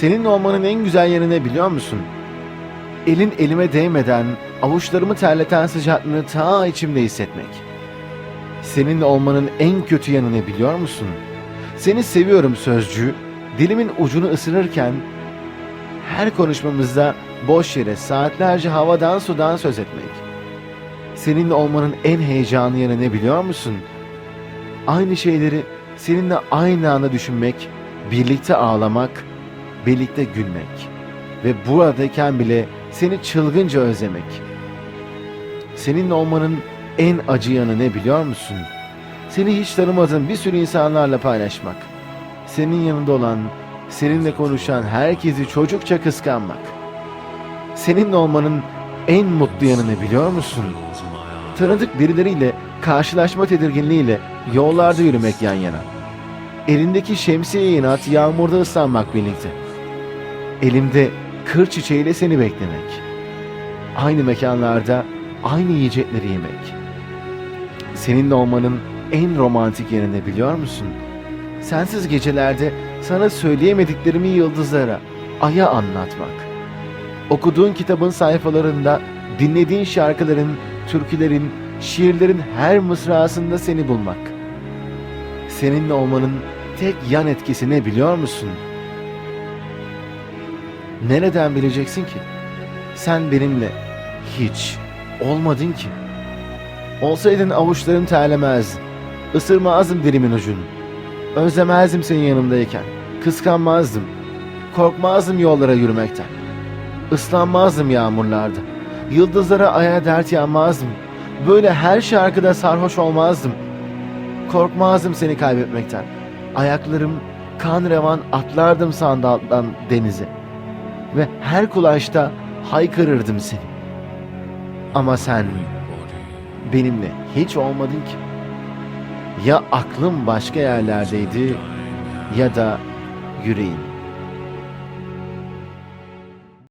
Seninle olmanın en güzel ne biliyor musun? Elin elime değmeden avuçlarımı terleten sıcaklığını ta içimde hissetmek. Seninle olmanın en kötü yanı ne biliyor musun? Seni seviyorum sözcüğü dilimin ucunu ısırırken her konuşmamızda boş yere saatlerce havadan sudan söz etmek. Seninle olmanın en heyecanlı yanı ne biliyor musun? Aynı şeyleri seninle aynı anda düşünmek, birlikte ağlamak, birlikte gülmek ve buradayken bile seni çılgınca özlemek. Seninle olmanın en acı yanı ne biliyor musun? Seni hiç tanımadığın bir sürü insanlarla paylaşmak. Senin yanında olan, seninle konuşan herkesi çocukça kıskanmak. Seninle olmanın en mutlu yanı ne biliyor musun? Tanıdık birileriyle karşılaşma tedirginliğiyle yollarda yürümek yan yana. Elindeki şemsiye inat yağmurda ıslanmak birlikte. Elimde kır çiçeğiyle seni beklemek. Aynı mekanlarda aynı yiyecekleri yemek. Seninle olmanın en romantik ne biliyor musun? Sensiz gecelerde sana söyleyemediklerimi yıldızlara, aya anlatmak. Okuduğun kitabın sayfalarında dinlediğin şarkıların, türkülerin, şiirlerin her mısrasında seni bulmak. Seninle olmanın tek yan etkisi ne biliyor musun? Nereden bileceksin ki? Sen benimle hiç olmadın ki. Olsaydın avuçların terlemezdi. Isırmazdım dilimin ucunu. Özlemezdim senin yanımdayken. Kıskanmazdım. Korkmazdım yollara yürümekten. Islanmazdım yağmurlarda. Yıldızlara aya dert yanmazdım. Böyle her şarkıda sarhoş olmazdım. Korkmazdım seni kaybetmekten. Ayaklarım kan revan atlardım sandaldan denize. Ve her kulaşta haykırırdım seni. Ama sen benimle hiç olmadın ki. Ya aklım başka yerlerdeydi ya da yüreğim.